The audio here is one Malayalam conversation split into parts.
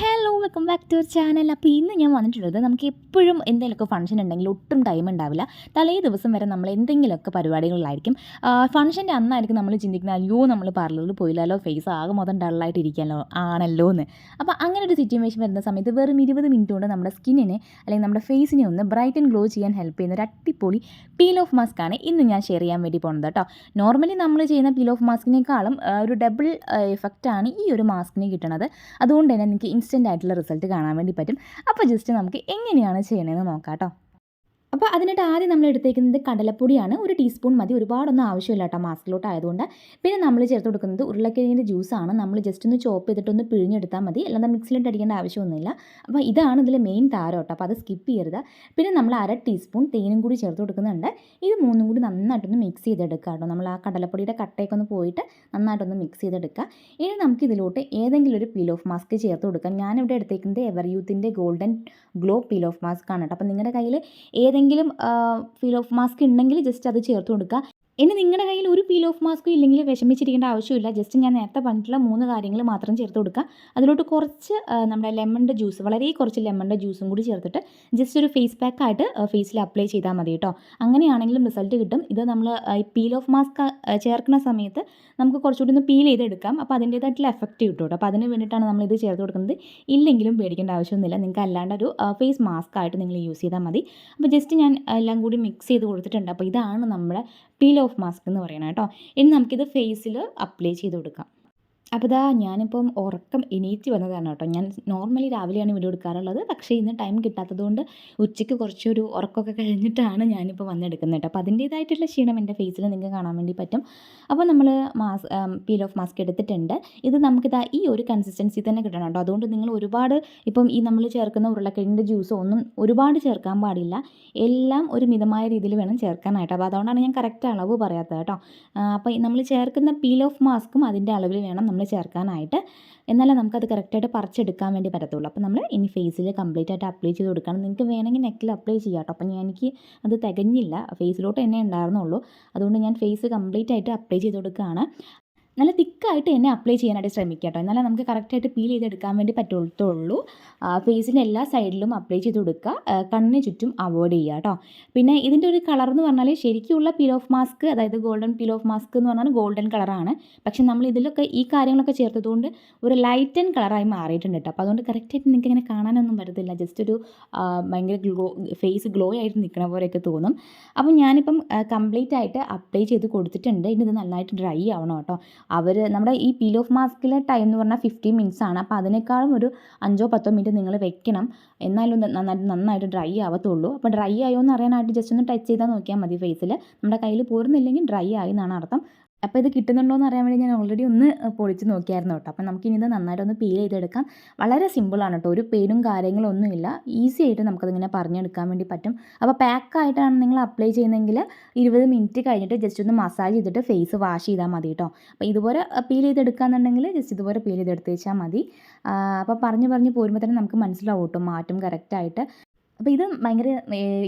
Hello. Welcome back to our channel അപ്പോൾ ഇന്ന് ഞാൻ വന്നിട്ടുള്ളത് നമുക്ക് എപ്പോഴും എന്തെങ്കിലുമൊക്കെ ഫംഗ്ഷൻ ഉണ്ടെങ്കിൽ ഒട്ടും ടൈം ഉണ്ടാവില്ല. തലേ ദിവസം വരെ നമ്മൾ എന്തെങ്കിലുമൊക്കെ പരിപാടികളിലായിരിക്കും. ഫംഗ്ഷന്റെ അന്നായിരിക്കും നമ്മൾ ചിന്തിക്കുന്നത് അയ്യോ നമ്മൾ പാർലറിൽ പോയില്ലല്ലോ ഫേസ് ആകെ മൊത്തം ഡള്ളായിട്ട് ഇരിക്കാമല്ലോ ആണല്ലോ എന്ന്. അപ്പോൾ അങ്ങനെ ഒരു സിറ്റുവേഷൻ വരുന്ന സമയത്ത് വെറും ഇരുപത് മിനിറ്റ് കൊണ്ട് നമ്മുടെ സ്കിന്നിനെ അല്ലെങ്കിൽ നമ്മുടെ ഫേസിനെ ഒന്ന് ബ്രൈറ്റ് ആൻഡ് ഗ്ലോ ചെയ്യാൻ ഹെൽപ്പ് ചെയ്യുന്ന ഒരു അടിപൊളി പീൽ ഓഫ് മാസ്ക് ആണ് ഇന്ന് ഞാൻ ഷെയർ ചെയ്യാൻ വേണ്ടി പോകുന്നത് കേട്ടോ. നോർമലി നമ്മൾ ചെയ്യുന്ന പീൽ ഓഫ് മാസ്കിനേക്കാളും ഒരു ഡബിൾ എഫക്റ്റാണ് ഈ ഒരു മാസ്കിന് കിട്ടുന്നത് അതുകൊണ്ട് തന്നെ നിങ്ങൾക്ക് ഇൻസ്റ്റന്റ് ആയിട്ടുള്ള റിസൾട്ട് കാണാൻ വേണ്ടി പറ്റും. അപ്പോൾ ജസ്റ്റ് നമുക്ക് എങ്ങനെയാണ് ചെയ്യണതെന്ന് നോക്കാം കേട്ടോ അപ്പോൾ അതിനായിട്ട് ആദ്യം നമ്മൾ എടുത്തേക്കുന്നത് കടലപ്പൊടിയാണ്. ഒരു ടീസ്പൂൺ മതി. ഒരുപാടൊന്നും ആവശ്യമില്ല കേട്ടോ മാസ്കിലോട്ട് ആയതുകൊണ്ട്. പിന്നെ നമ്മൾ ചേർത്ത് കൊടുക്കുന്നത് ഉരുളക്കിഴങ്ങിന്റെ ജ്യൂസാണ്. നമ്മൾ ജസ്റ്റ് ഒന്ന് ചോപ്പ് ചെയ്തിട്ടൊന്ന് പിഴിഞ്ഞെടുത്താൽ മതി. അല്ലാതെ മിക്സിലിട്ട് അടിക്കേണ്ട ആവശ്യമൊന്നുമില്ല. അപ്പോൾ ഇതാണ് ഇതിലെ മെയിൻ താരം കേട്ടോ. അപ്പോൾ അത് സ്കിപ്പ് ചെയ്യരുത്. പിന്നെ നമ്മൾ അര ടീസ്പൂൺ തേനും കൂടി ചേർത്ത് കൊടുക്കുന്നുണ്ട്. ഇത് മൂന്നും കൂടി നന്നായിട്ടൊന്ന് മിക്സ് ചെയ്തെടുക്കുക കേട്ടോ. നമ്മൾ ആ കടലപ്പൊടിയുടെ കട്ടയൊക്കെ ഒന്ന് പോയിട്ട് നന്നായിട്ടൊന്ന് മിക്സ് ചെയ്തെടുക്കുക. ഇനി നമുക്ക് ഇതിലോട്ട് ഏതെങ്കിലും ഒരു പീൽ ഓഫ് മാസ്ക് ചേർത്ത് കൊടുക്കാം. ഞാനിവിടെ എടുത്തേക്കുന്നത് ever യൂത്തിന്റെ golden glow peel off mask ആണ് കേട്ടോ. അപ്പോൾ നിങ്ങളുടെ കയ്യിൽ ഏതെങ്കിലും പീൽ ഓഫ് മാസ്ക് ഉണ്ടെങ്കിൽ ജസ്റ്റ് അത് ചേർത്ത് കൊടുക്കുക. ഇനി നിങ്ങളുടെ കയ്യിൽ ഒരു പീൽ ഓഫ് മാസ്കും ഇല്ലെങ്കിൽ വിഷമിച്ചിരിക്കേണ്ട ആവശ്യമില്ല. ജസ്റ്റ് ഞാൻ നേരത്തെ പറഞ്ഞിട്ടുള്ള മൂന്ന് കാര്യങ്ങൾ മാത്രം ചേർത്ത് കൊടുക്കുക. അതിലോട്ട് കുറച്ച് നമ്മുടെ ലെമണിന്റെ ജ്യൂസ് വളരെ കുറച്ച് ലെമണിന്റെ ജ്യൂസും കൂടി ചേർത്തിട്ട് ജസ്റ്റ് ഒരു ഫേസ് പാക്ക് ആയിട്ട് ഫേസിൽ അപ്ലൈ ചെയ്താൽ മതി കേട്ടോ അങ്ങനെയാണെങ്കിലും റിസൾട്ട് കിട്ടും. ഇത് നമ്മൾ ഈ പീൽ ഓഫ് മാസ്ക് ചേർക്കുന്ന സമയത്ത് നമുക്ക് കുറച്ചുകൂടി ഒന്ന് പീൽ ചെയ്തെടുക്കാം അപ്പോൾ അതിന്റേതായിട്ടുള്ള എഫക്റ്റ് കിട്ടും കേട്ടോ അപ്പോൾ അതിന് വേണ്ടിയിട്ടാണ് നമ്മൾ ഇത് ചേർത്ത് കൊടുക്കുന്നത്. ഇല്ലെങ്കിലും പേടിക്കേണ്ട ആവശ്യമൊന്നുമില്ല. നിങ്ങൾക്ക് അല്ലാണ്ട് ഒരു ഫേസ് മാസ്ക് ആയിട്ട് നിങ്ങൾ യൂസ് ചെയ്താൽ മതി. അപ്പോൾ ജസ്റ്റ് ഞാൻ എല്ലാം കൂടി മിക്സ് ചെയ്ത് കൊടുത്തിട്ടുണ്ട്. അപ്പോൾ ഇതാണ് നമ്മുടെ പീൽ ഓഫ് മാസ്ക് എന്ന് പറയണം കേട്ടോ. ഇനി നമുക്കിത് ഫേസിൽ അപ്ലൈ ചെയ്ത് കൊടുക്കാം. അപ്പോൾ ഇതാ ഞാനിപ്പം ഉറക്കം എണീറ്റ് വന്നതാണ് കേട്ടോ. ഞാൻ നോർമലി രാവിലെയാണ് വീഡിയോ എടുക്കാറുള്ളത്. പക്ഷേ ഇന്ന് ടൈം കിട്ടാത്തതുകൊണ്ട് ഉച്ചയ്ക്ക് കുറച്ചൊരു ഉറക്കമൊക്കെ കഴിഞ്ഞിട്ടാണ് ഞാനിപ്പോൾ വന്നെടുക്കുന്നത് കേട്ടോ. അപ്പോൾ അതിന്റേതായിട്ടുള്ള ക്ഷീണം എന്റെ ഫേസിൽ നിങ്ങൾക്ക് കാണാൻ വേണ്ടി പറ്റും. അപ്പോൾ നമ്മൾ മാസ് പീൽ ഓഫ് മാസ്ക് എടുത്തിട്ടുണ്ട്. ഇത് നമുക്കിതാ ഈ ഒരു കൺസിസ്റ്റൻസി തന്നെ കിട്ടണം കേട്ടോ. അതുകൊണ്ട് നിങ്ങൾ ഒരുപാട് ഇപ്പം ഈ നമ്മൾ ചേർക്കുന്ന ഉരുളക്കിഴങ്ങിന്റെ ജ്യൂസോ ഒന്നും ഒരുപാട് ചേർക്കാൻ പാടില്ല. എല്ലാം ഒരു മിതമായ രീതിയിൽ വേണം ചേർക്കാനായിട്ട്. അപ്പോൾ അതുകൊണ്ടാണ് ഞാൻ കറക്റ്റ് അളവ് പറയാത്തത് കേട്ടോ. അപ്പോൾ നമ്മൾ ചേർക്കുന്ന പീൽ ഓഫ് മാസ്കും അതിന്റെ അളവിൽ വേണം നമ്മൾ ചേർക്കാനായിട്ട്. എന്നാലേ നമുക്കത് കറക്റ്റായിട്ട് പറിച്ചെടുക്കാൻ വേണ്ടി പറ്റത്തുള്ളൂ. അപ്പോൾ നമ്മൾ ഇനി ഫേസിൽ കംപ്ലീറ്റ് ആയിട്ട് അപ്ലൈ ചെയ്ത് കൊടുക്കണം നിങ്ങൾക്ക് വേണമെങ്കിൽ നെക്കിൽ അപ്ലൈ ചെയ്യാം കേട്ടോ അപ്പോൾ ഞാൻ എനിക്ക് അത് തികഞ്ഞില്ല. ഫേസിലോട്ട് തന്നെ ഉണ്ടായിരുന്നുള്ളൂ. അതുകൊണ്ട് ഞാൻ ഫേസ് കംപ്ലീറ്റ് ആയിട്ട് അപ്ലൈ ചെയ്ത് കൊടുക്കുകയാണ്. നല്ല തിക്കായിട്ട് തന്നെ അപ്ലൈ ചെയ്യാനായിട്ട് ശ്രമിക്കുക കേട്ടോ എന്നാലേ നമുക്ക് കറക്റ്റായിട്ട് പീൽ ചെയ്തെടുക്കാൻ വേണ്ടി പറ്റുള്ളൂ ഫേസിന്റെ എല്ലാ സൈഡിലും അപ്ലൈ ചെയ്ത് കൊടുക്കുക. കണ്ണിന് ചുറ്റും അവോയ്ഡ് ചെയ്യുക കേട്ടോ പിന്നെ ഇതിന്റെ ഒരു കളർ എന്ന് പറഞ്ഞാൽ ശരിക്കുള്ള പീൽ ഓഫ് മാസ്ക് അതായത് ഗോൾഡൻ പീൽ ഓഫ് മാസ്ക് എന്ന് പറഞ്ഞാൽ ഗോൾഡൻ കളറാണ് പക്ഷേ നമ്മൾ ഇതിലൊക്കെ ഈ കാര്യങ്ങളൊക്കെ ചേർത്തതുകൊണ്ട് ഒരു ലൈറ്റൻ കളറായി മാറിയിട്ടുണ്ട് കേട്ടോ അപ്പോൾ അതുകൊണ്ട് കറക്റ്റായിട്ട് നിങ്ങൾക്ക് ഇങ്ങനെ കാണാനൊന്നും പറ്റത്തില്ല. ജസ്റ്റ് ഒരു ഭയങ്കര ഗ്ലോ ഫേസ് ഗ്ലോ ആയിട്ട് നിൽക്കുന്ന പോലെയൊക്കെ തോന്നും. അപ്പം ഞാനിപ്പം കംപ്ലീറ്റ് ആയിട്ട് അപ്ലൈ ചെയ്ത് കൊടുത്തിട്ടുണ്ട്. ഇനി ഇത് നന്നായിട്ട് ഡ്രൈ ആവണം കേട്ടോ അവർ നമ്മുടെ ഈ പീൽ ഓഫ് മാസ്കിലെ ടൈം എന്ന് പറഞ്ഞാൽ ഫിഫ്റ്റീൻ മിനിറ്റ്സ് ആണ്. അപ്പോൾ അതിനേക്കാളും ഒരു അഞ്ചോ പത്തോ മിനിറ്റ് നിങ്ങൾ വെക്കണം. എന്നാലും നന്നായിട്ട് നന്നായിട്ട് ഡ്രൈ ആവത്തുള്ളൂ. അപ്പോൾ ഡ്രൈ ആയോ എന്ന് അറിയാനായിട്ട് ജസ്റ്റ് ഒന്ന് ടച്ച് ചെയ്താൽ നോക്കിയാൽ മതി ഫേസിൽ നമ്മുടെ കയ്യിൽ പോരുന്നില്ലെങ്കിൽ ഡ്രൈ ആയി എന്നാണ് അർത്ഥം. അപ്പോൾ ഇത് കിട്ടുന്നുണ്ടോ എന്ന് അറിയാൻ വേണ്ടി ഞാൻ ഓൾറെഡി ഒന്ന് പൊളിച്ച് നോക്കിയായിരുന്നു കേട്ടോ. അപ്പോൾ നമുക്കിനി ഇത് നന്നായിട്ട് ഒന്ന് പീൽ ചെയ്തെടുക്കാം. വളരെ സിമ്പിളാണ് കേട്ടോ. ഒരു പെയിനും കാര്യങ്ങളും ഒന്നുമില്ല ഈസി ആയിട്ട് നമുക്കതിങ്ങനെ പറഞ്ഞെടുക്കാൻ വേണ്ടി പറ്റും. അപ്പോൾ പാക്കായിട്ടാണ് നിങ്ങൾ അപ്ലൈ ചെയ്യുന്നതെങ്കിൽ ഇരുപത് മിനിറ്റ് കഴിഞ്ഞിട്ട് ജസ്റ്റ് ഒന്ന് മസാജ് ചെയ്തിട്ട് ഫേസ് വാഷ് ചെയ്താൽ മതി കേട്ടോ. അപ്പോൾ ഇതുപോലെ പീൽ ചെയ്തെടുക്കാന്നുണ്ടെങ്കിൽ ജസ്റ്റ് ഇതുപോലെ പീൽ ചെയ്തെടുത്ത് വെച്ചാൽ മതി. അപ്പോൾ പറഞ്ഞ് പറഞ്ഞ് പോരുമ്പോൾ തന്നെ നമുക്ക് മനസ്സിലാവും കേട്ടോ. മാറ്റം കറക്റ്റായിട്ട് അപ്പോൾ ഇത് ഭയങ്കര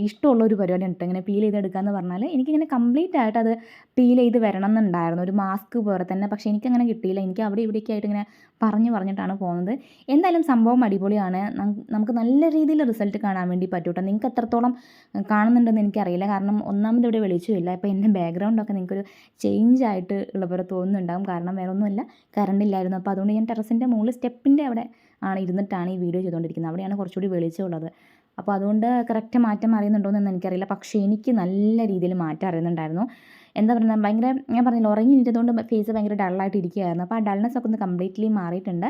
ഇഷ്ടമുള്ള ഒരു പരിപാടിയാണ് കേട്ടോ ഇങ്ങനെ പീൽ ചെയ്തെടുക്കാന്ന് പറഞ്ഞാൽ എനിക്കിങ്ങനെ കംപ്ലീറ്റ് ആയിട്ട് അത് പീൽ ചെയ്ത് വരണം എന്നുണ്ടായിരുന്നു ഒരു മാസ്ക് പോലെ തന്നെ. പക്ഷേ എനിക്കങ്ങനെ കിട്ടിയില്ല. എനിക്ക് അവിടെ ഇവിടെയൊക്കെ ആയിട്ട് ഇങ്ങനെ പറഞ്ഞു പറഞ്ഞിട്ടാണ് പോകുന്നത്. എന്തായാലും സംഭവം അടിപൊളിയാണ്. നമുക്ക് നല്ല രീതിയിൽ റിസൾട്ട് കാണാൻ വേണ്ടി പറ്റൂട്ടോ. നിങ്ങൾക്ക് എത്രത്തോളം കാണുന്നുണ്ടെന്ന് എനിക്കറിയില്ല. കാരണം ഒന്നാമത് ഇവിടെ വെളിച്ചമില്ല ഇപ്പോൾ എന്റെ ബാക്ക്ഗ്രൗണ്ടൊക്കെ നിങ്ങൾക്കൊരു ചേഞ്ച് ആയിട്ട് ഉള്ള പോലെ തോന്നുന്നുണ്ടാകും കാരണം വേറെ ഒന്നുമില്ല. കറണ്ട് ഇല്ലായിരുന്നു. അപ്പോൾ അതുകൊണ്ട് ഞാൻ ടെറസിന്റെ മുകളിൽ സ്റ്റെപ്പിന്റെ അവിടെ ആണ് ഇരുന്നിട്ടാണ് ഈ വീഡിയോ ചെയ്തുകൊണ്ടിരിക്കുന്നത്. അവിടെയാണ് കുറച്ചുകൂടി വെളിച്ചമുള്ളത് അപ്പോൾ അതുകൊണ്ട് കറക്റ്റ് മാറ്റം അറിയുന്നുണ്ടോ എന്ന് എനിക്കറിയില്ല. പക്ഷേ എനിക്ക് നല്ല രീതിയിൽ മാറ്റം അറിയുന്നുണ്ടായിരുന്നു. എന്താ പറയുക ഭയങ്കര ഞാൻ പറഞ്ഞില്ല ഉറങ്ങി ഇരുന്നതുകൊണ്ട് ഫേസ് ഭയങ്കര ഡള്ളായിട്ട് ഇരിക്കുകയായിരുന്നു. അപ്പോൾ ആ ഡൾനെസ് ഒക്കെ ഒന്ന് കംപ്ലീറ്റ്ലി മാറിയിട്ടുണ്ട്.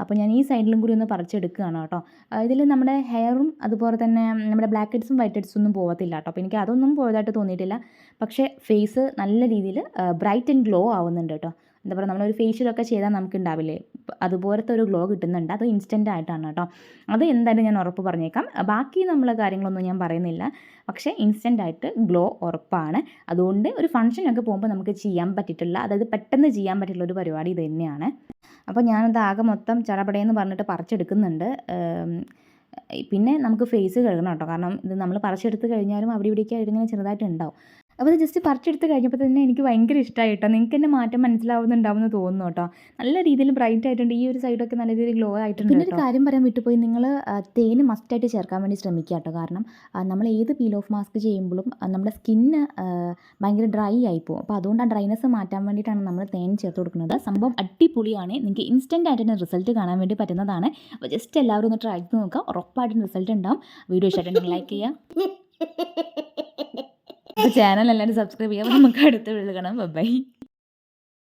അപ്പോൾ ഞാൻ ഈ സൈഡിലും കൂടി ഒന്ന് പറിച്ചെടുക്കുകയാണ് കേട്ടോ. ഇതിൽ നമ്മുടെ ഹെയറും അതുപോലെ തന്നെ നമ്മുടെ ബ്ലാക്ക് ഹെഡ്സും വൈറ്റ് ഹെഡ്സും ഒന്നും പോകത്തില്ല കേട്ടോ. അപ്പോൾ എനിക്ക് അതൊന്നും പോയതായിട്ട് തോന്നിയിട്ടില്ല. പക്ഷേ ഫേസ് നല്ല രീതിയിൽ ബ്രൈറ്റ് ആൻഡ് ഗ്ലോ ആവുന്നുണ്ട് കേട്ടോ. എന്താ പറയുക നമ്മളൊരു ഫേഷ്യലൊക്കെ ചെയ്താൽ നമുക്ക് ഉണ്ടാവില്ലേ അതുപോലത്തെ ഒരു ഗ്ലോ കിട്ടുന്നുണ്ട്. അത് ഇൻസ്റ്റന്റ് ആയിട്ടാണ് കേട്ടോ. അത് എന്തായാലും ഞാൻ ഉറപ്പ് പറഞ്ഞേക്കാം. ബാക്കി നമ്മളെ കാര്യങ്ങളൊന്നും ഞാൻ പറയുന്നില്ല. പക്ഷേ ഇൻസ്റ്റന്റ് ആയിട്ട് ഗ്ലോ ഉറപ്പാണ്. അതുകൊണ്ട് ഒരു ഫംഗ്ഷനൊക്കെ പോകുമ്പോൾ നമുക്ക് ചെയ്യാൻ പറ്റിയിട്ടുള്ള അതായത് പെട്ടെന്ന് ചെയ്യാൻ പറ്റിയിട്ടുള്ള ഒരു പരിപാടി ഇത് തന്നെയാണ്. അപ്പോൾ ഞാനത് ആകെ മൊത്തം ചടപടയെന്ന് പറഞ്ഞിട്ട് പറിച്ചെടുക്കുന്നുണ്ട്. പിന്നെ നമുക്ക് ഫേസ് കഴുകണം കേട്ടോ. കാരണം ഇത് നമ്മൾ പറിച്ചെടുത്ത് കഴിഞ്ഞാലും അവിടെ ഇവിടേക്ക് ഇങ്ങനെ ചെറുതായിട്ട് ഉണ്ടാവും. അപ്പോൾ അത് ജസ്റ്റ് പറിച്ചെടുത്ത് കഴിഞ്ഞപ്പോൾ തന്നെ എനിക്ക് ഭയങ്കര ഇഷ്ടമായി കേട്ടോ. നിങ്ങൾക്ക് എന്നെ മാറ്റം മനസ്സിലാവുന്നുണ്ടാവുമെന്ന് തോന്നുന്നു കേട്ടോ. നല്ല രീതിയിൽ ബ്രൈറ്റ് ആയിട്ടുണ്ട്. ഈ ഒരു സൈഡൊക്കെ നല്ല രീതിയിൽ ഗ്ലോ ആയിട്ടുണ്ട് പിന്നെ ഒരു കാര്യം പറയാൻ വിട്ടുപോയി. നിങ്ങൾ തേന് മസ്റ്റായിട്ട് ചേർക്കാൻ വേണ്ടി ശ്രമിക്കുക കേട്ടോ. കാരണം നമ്മൾ ഏത് പീൽ ഓഫ് മാസ്ക് ചെയ്യുമ്പോഴും നമ്മുടെ സ്കിന്ന് ഭയങ്കര ഡ്രൈ ആയി പോകും. അപ്പോൾ അതുകൊണ്ട് ആ ഡ്രൈനെസ് മാറ്റാൻ വേണ്ടിയിട്ടാണ് നമ്മൾ തേൻ ചേർത്ത് കൊടുക്കുന്നത്. സംഭവം അടിപൊളിയാണ്. നിങ്ങൾക്ക് ഇൻസ്റ്റന്റ് ആയിട്ട് തന്നെ റിസൾട്ട് കാണാൻ വേണ്ടി പറ്റുന്നതാണ്. അപ്പോൾ ജസ്റ്റ് എല്ലാവരും ഒന്ന് ട്രൈ ചെയ്ത് നോക്കുക. ഉറപ്പായിട്ടും റിസൾട്ട് ഉണ്ടാവും. വീഡിയോ ഇഷ്ടമായിട്ടുണ്ടെങ്കിൽ ലൈക്ക് ചെയ്യുക. അപ്പോൾ ചാനൽ എല്ലാവരും സബ്സ്ക്രൈബ് ചെയ്യാം. നമുക്ക് അടുത്ത് വിളിക്കണം കാണാം. ബൈ